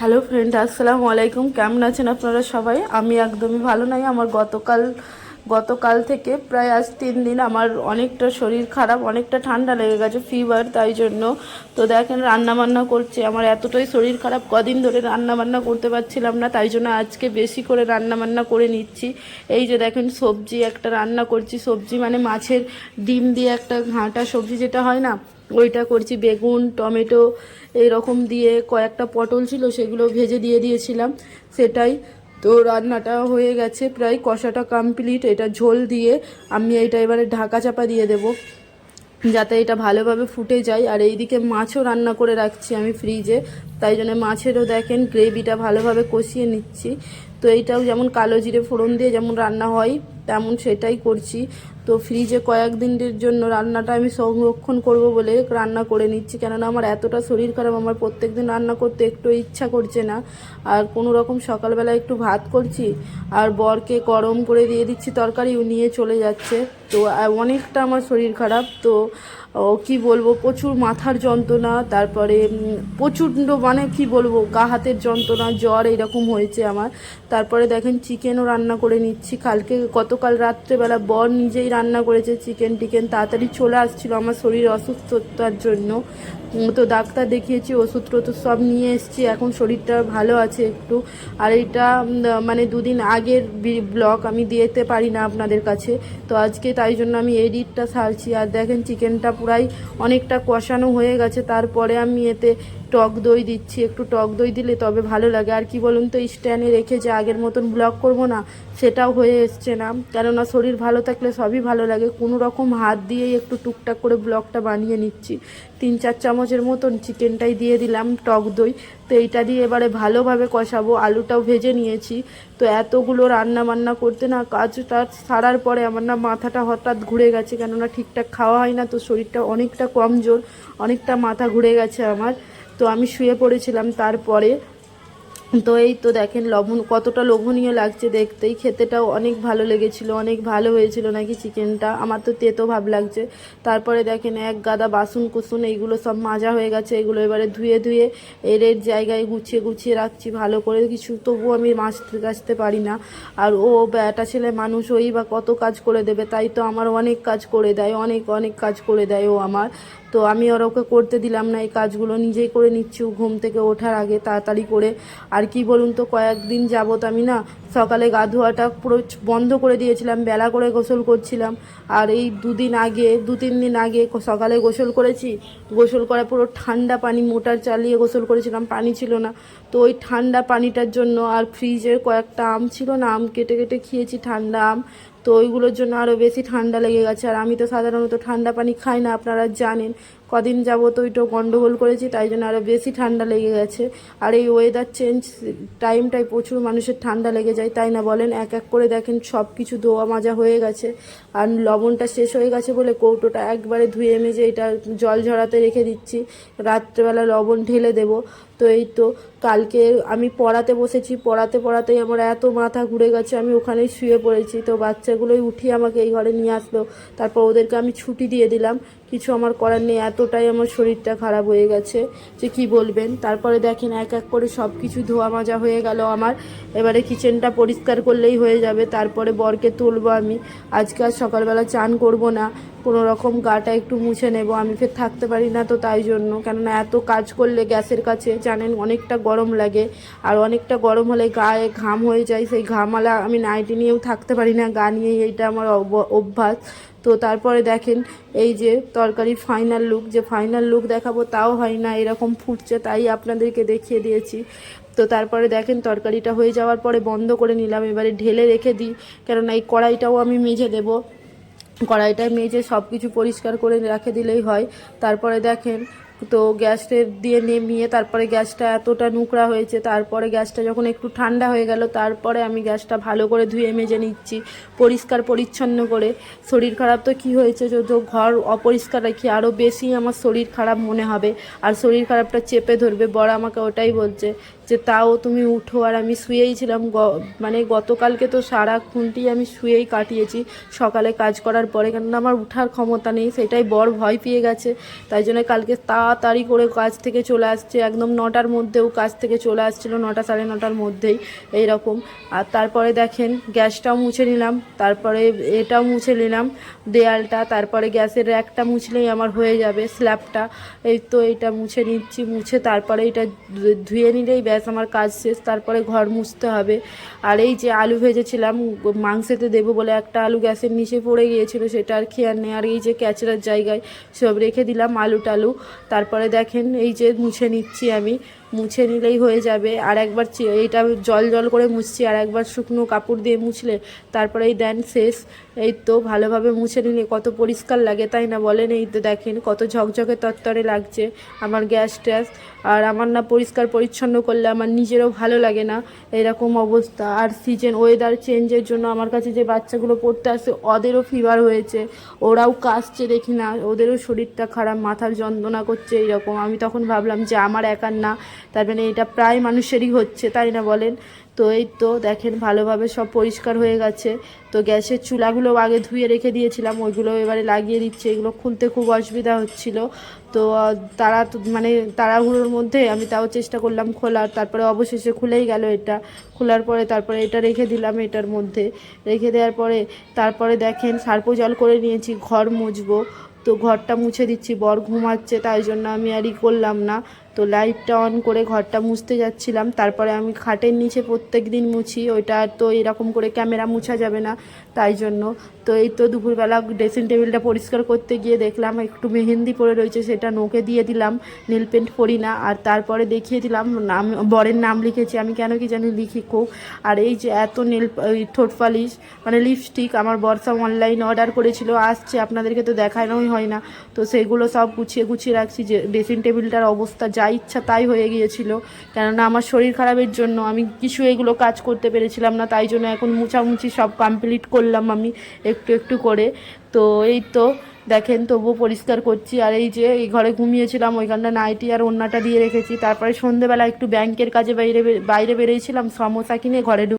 Hello friend আসসালামু আলাইকুম কেমন আছেন আপনারা সবাই? আমি একদমই ভালো নাই। আমার গতকাল গতকাল থেকে প্রায় আজ তিন দিন আমার অনেকটা শরীর খারাপ, অনেকটা ঠান্ডা লেগে গেছে ফিভার তাই জন্য। তো দেখেন রান্না বান্না করছে। আমার এতটাই শরীর খারাপ, কদিন ধরে রান্না বান্না করতে পারছিলাম না, তাই জন্য আজকে বেশি করে রান্না বান্না করে নিচ্ছি। এই যে দেখেন, সবজি একটা রান্না করছি। সবজি মানে মাছের ডিম দিয়ে একটা ঘাঁটা সবজি, যেটা হয় না ওইটা করছি, বেগুন, টমেটো এইরকম দিয়ে কয়েকটা পটল ছিল সেগুলো ভেজে দিয়ে দিয়েছিলাম, সেটাই। তো রান্নাটা হয়ে গেছে প্রায় কষাটা কমপ্লিট এটা ঝোল দিয়ে আমি এটা এবারে ঢাকা চাপা দিয়ে দেবো, যাতে এটা ভালোভাবে ফুটে যায়। আর এইদিকে মাছও রান্না করে রাখছি আমি ফ্রিজে তাই জন্য মাছেরও দেখেন গ্রেভিটা ভালোভাবে কষিয়ে নিচ্ছি। তো এইটাও যেমন কালো জিরে ফোড়ন দিয়ে যেমন রান্না হয়, তেমন সেটাই করছি। তো ফ্রিজে কয়েকদিনের জন্য রান্নাটা আমি সংরক্ষণ করব বলে রান্না করে নিচ্ছি। কেননা আমার এতটা শরীর খারাপ, আমার প্রত্যেক দিন রান্না করতে একটু ইচ্ছা করছে না। আর কোনো রকম সকালবেলা একটু ভাত করছি, আর বরকে গরম করে দিয়ে দিচ্ছি তরকারি নিয়ে চলে যাচ্ছে। তো অনেকটা আমার শরীর খারাপ, তো, ও, কি বলব, প্রচুর মাথার যন্ত্রণা, তারপরে প্রচণ্ড মানে কি বলব, গা হাতের যন্ত্রণা, জ্বর এরকম হয়েছে আমার। তারপরে দেখেন চিকেনও রান্না করে নিচ্ছি। কালকে, গতকাল রাত্রেবেলা বর নিজেই রান্না করেছে চিকেন টিকেন, তাড়াতাড়ি চলে আসছিল আমার শরীর অসুস্থতার জন্য। তো ডাক্তার দেখিয়েছি ওষুধ টষুধ সব নিয়ে এসেছি, এখন শরীরটা ভালো আছে একটু। আর এটা মানে দুদিন আগের ব্লগ আমি দিতে পারি না আপনাদের কাছে। তো আজকে তাই জন্য আমি এডিটটা সারছি আর দেখেন চিকেনটা পুরাই অনেকটা কষানো হয়ে গেছে। তারপরে আমি এতে টক দই দিচ্ছি, একটু টক দই দিলে তবে ভালো লাগে। আর কি বলুন তো, স্ট্যান্ডে রেখে যে আগের মতন ব্লগ করব না, সেটাও হয়ে এসছে না। কেননা শরীর ভালো থাকলে সবই ভালো লাগে। কোনো রকম হাত দিয়েই একটু টুকটাক করে ব্লগটা বানিয়ে নিচ্ছি। তিন চার চামচের মতন চিকেনটাই দিয়ে দিলাম টক দই। তো এইটা দিয়ে এবারে ভালোভাবে কষাবো। আলুটাও ভেজে নিয়েছি। তো এতগুলো রান্না বান্না করতে না কাজটা সারার পরে আমার না মাথাটা হঠাৎ ঘুরে গেছে। কেননা ঠিকঠাক খাওয়া হয় না, তো শরীরটা অনেকটা কমজোর, অনেকটা মাথা ঘুরে গেছে আমার। তো আমি শুয়ে পড়েছিলাম তারপরে। তো এই তো দেখেন লবণ, কতটা লোভনীয় লাগছে দেখতেই খেতেটাও অনেক ভালো লেগেছিল, অনেক ভালো হয়েছিল নাকি চিকেনটা। আমার তো তেতো ভাব লাগছে। তারপরে দেখেন এক গাদা বাসন কুসুন, এইগুলো সব মাজা হয়ে গেছে। এগুলো এবারে ধুয়ে ধুয়ে এর এর জায়গায় গুছিয়ে গুছিয়ে রাখছি ভালো করে। কিছু তবুও আমি মাজতে কাচতে পারি না। আর ও ব্যাটা ছেলে মানুষ, ওই বা কত কাজ করে দেবে, তাই তো আমার অনেক কাজ করে দেয়, অনেক অনেক কাজ করে দেয় ও আমার। তো আমি ওর ওকে করতে দিলাম না, এই কাজগুলো নিজেই করে নিচ্ছি ঘুম থেকে ওঠার আগে তাড়াতাড়ি করে। আর কি বলুন তো, কয়েকদিন যাবত আমি না সকালে গা ধোয়াটা পুরো বন্ধ করে দিয়েছিলাম, বেলা করে গোসল করছিলাম। আর এই দুদিন আগে, দু তিন দিন আগে সকালে গোসল করেছি, গোসল করা পুরো ঠান্ডা পানি, মোটার চালিয়ে গোসল করেছিলাম, পানি ছিল না। তো ওই ঠান্ডা পানিটার জন্য আর ফ্রিজের কয়েকটা আম ছিল না, আম কেটে কেটে খেয়েছি, ঠান্ডা আম। তো ওইগুলোর জন্য আরও বেশি ঠান্ডা লেগে গেছে। আর আমি তো সাধারণত ঠান্ডা পানি খাই না, আপনারা জানেন। কদিন যাব তো ওইটা গন্ডগোল করেছি, তাই জন্য আরও বেশি ঠান্ডা লেগে গেছে। আর এই ওয়েদার চেঞ্জ টাইমটাই প্রচুর মানুষের ঠান্ডা লেগে যায়, তাই না বলেন? এক এক করে দেখেন সব কিছু ধোয়া মাজা হয়ে গেছে। আর লবণটা শেষ হয়ে গেছে বলে কৌটোটা একবারে ধুয়ে মেজে এটা জল ঝরাতে রেখে দিচ্ছি। রাত্রেবেলা লবণ ঢেলে দেবো। তো এই তো কালকে আমি পড়াতে বসেছি, পড়াতে পড়াতেই আমার এত মাথা ঘুরে গেছে, আমি ওখানেই শুয়ে পড়েছি। তো বাচ্চাগুলোই উঠিয়ে আমাকে এই ঘরে নিয়ে আসলো। তারপর ওদেরকে আমি ছুটি দিয়ে দিলাম। কিছু আমার করার নেই এতটাই আমার শরীরটা খারাপ হয়ে গেছে যে কি বলবেন? তারপরে দেখেন এক এক করে সব কিছু ধোয়া মাজা হয়ে গেল আমার। এবারে কিচেনটা পরিষ্কার করলেই হয়ে যাবে, তারপরে বরকে তুলবো আমি। আজকে আর সকালবেলা চান করব না কোনো রকম গাটা একটু মুছে নেব, আমি ফের থাকতে পারি না তো তাই জন্য। কেননা এত কাজ করলে গ্যাসের কাছে জানেন অনেকটা গরম লাগে, আর অনেকটা গরম হলে গায়ে ঘাম হয়ে যায়, সেই ঘামালা আমি নাইটি নিয়েও থাকতে পারি না, গা নিয়ে এইটা আমার অভ্যাস। তো তারপরে দেখেন এই যে তরকারি ফাইনাল লুক যে ফাইনাল লুক দেখাবো তাও হয় না, এরকম ফুটছে তাই আপনাদেরকে দেখিয়ে দিয়েছি। তো তারপরে দেখেন তরকারিটা হয়ে যাওয়ার পরে বন্ধ করে নিলাম, এবারে ঢেলে রেখে দিই, কেননা এই কড়াইটাও আমি মেঝে দেবো। কড়াইটায় মেজে সব কিছু পরিষ্কার করে রেখে দিলেই হয়। তারপরে দেখেন তো গ্যাসের দিয়ে নেমিয়ে তারপরে গ্যাসটা এতটা নোংরা হয়েছে, তারপরে গ্যাসটা যখন একটু ঠান্ডা হয়ে গেল, তারপরে আমি গ্যাসটা ভালো করে ধুয়ে মেজে নিচ্ছি, পরিষ্কার পরিচ্ছন্ন করে। শরীর খারাপ তো কি হয়েছে? যদি ঘর অপরিষ্কার রাখি আরও বেশি আমার শরীর খারাপ মনে হবে। আর শরীর খারাপটা চেপে ধরবে, বড় আমাকে ওটাই বলছে। যে তাও তুমি উঠো আর আমি শুয়েই ছিলাম। মানে গতকালকে তো সারা খুনটি আমি শুয়েই কাটিয়েছি। সকালে কাজ করার পরে কেননা আমার উঠার ক্ষমতা নেই, সেটাই বড় ভয় পেয়ে গেছে। তাই জন্য কালকে তাড়াতাড়ি করে কাজ থেকে চলে আসছে। একদম নটার মধ্যেও কাজ থেকে চলে আসছিল, নটা সাড়ে নটার মধ্যেই এই রকম আর তারপরে দেখেন, গ্যাসটাও মুছে নিলাম। তারপরে এটাও মুছে নিলাম, দেয়ালটা। তারপরে গ্যাসের র্যাকটা মুছলেই আমার হয়ে যাবে, স্ল্যাবটা। এই তো এটা মুছে নিচ্ছি, মুছে তারপরে এটা ধুয়ে নিলেই ব্যাস। আমার কাজ শেষ, তারপরে ঘর মুছতে হবে। আর এই যে আলু ভেজেছিলাম মাংসেতে দেবো বলে একটা আলু গ্যাসের নিচে পড়ে গিয়েছিল, সেটা আর খেয়ার নেই। আর এই যে ক্যাচড়ার জায়গায় সব রেখে দিলাম আলু টালু। তারপরে দেখেন এই যে মুছে নিচ্ছি আমি। মুছে নিলেই হয়ে যাবে। আর একবার এইটা জল জল করে মুছছি, আর একবার শুকনো কাপড় দিয়ে মুছলে তারপরে এই দেন শেষ। এই তো ভালোভাবে মুছে নিলে কত পরিষ্কার লাগে, তাই না বলেন? এই তো দেখেন কত ঝকঝকে তত্তরে লাগছে আমার গ্যাস ট্যাস। আর আমার না পরিষ্কার পরিচ্ছন্ন করলে আমার নিজেরও ভালো লাগে না এরকম অবস্থা। আর সিজন ওয়েদার চেঞ্জের জন্য আমার কাছে যে বাচ্চাগুলো পড়তে আসে, ওদেরও ফিভার হয়েছে। ওরাও কাশছে দেখি না, ওদেরও শরীরটা খারাপ, মাথার যন্ত্রণা করছে এরকম। আমি তখন ভাবলাম যে আমার একার না, তার মানে এটা প্রায় মানুষেরই হচ্ছে, তাই না বলেন? তো এই তো দেখেন ভালোভাবে সব পরিষ্কার হয়ে গেছে। তো গ্যাসের চুলাগুলো আগে ধুয়ে রেখে দিয়েছিলাম, ওইগুলো এবারে লাগিয়ে দিচ্ছে। এগুলো খুলতে খুব অসুবিধা হচ্ছিল। তো তারা মানে তাড়াহুড়োর মধ্যে আমি তাও চেষ্টা করলাম খোলার, তারপরে অবশেষে খুলেই গেল এটা। খোলার পরে তারপরে এটা রেখে দিলাম এটার মধ্যে। রেখে দেওয়ার পরে, তারপরে দেখেন সার্প জল করে নিয়েছি, ঘর মুছবো। তো ঘরটা মুছে দিচ্ছি, বর ঘুমাচ্ছে, তাই জন্য আমি আর ই করলাম না। তো লাইটটা অন করে ঘরটা মুছতে যাচ্ছিলাম। তারপরে আমি খাটের নিচে প্রত্যেক দিন মুছি, ওইটা তো এরকম করে ক্যামেরা মুছা যাবে না, তাই জন্য। তো এই তো দুপুরবেলা ড্রেসিং টেবিলটা পরিষ্কার করতে গিয়ে দেখলাম, একটু মেহেন্দি পরে রয়েছে, সেটা নোকে দিয়ে দিলাম নীল পেন্ট করি না। আর তারপরে দেখিয়ে দিলাম, নাম, বরের নাম লিখেছি, আমি কেন কি জানি লিখি খুব। আর এই যে এত নীল ঠোঁট পালিশ মানে লিপস্টিক আমার বর্ষা অনলাইন অর্ডার করেছিল, আসছে, আপনাদেরকে তো দেখানোই হয় না। তো সেগুলো সব গুছিয়ে গুছিয়ে রাখছি যে ড্রেসিং টেবিলটার অবস্থা, যা ইচ্ছা তাই হয়ে গিয়েছিল। কেননা আমার শরীর খারাপের জন্য আমি কিছু এগুলো কাজ করতে পেরেছিলাম না, তাই জন্য এখন মুছামুছি সব কমপ্লিট করলাম আমি একটু একটু করে। তো এই তো দেখেন, তবুও পরিষ্কার করছি। আর এই যে এই ঘরে ঘুমিয়েছিলাম, ওইখানটা নাইটি আর ওন্নাটা দিয়ে রেখেছি। তারপরে সন্ধেবেলা একটু ব্যাংকের কাজে বাইরে বাইরে বেরিয়েছিলাম, সমোসা কিনে ঘরে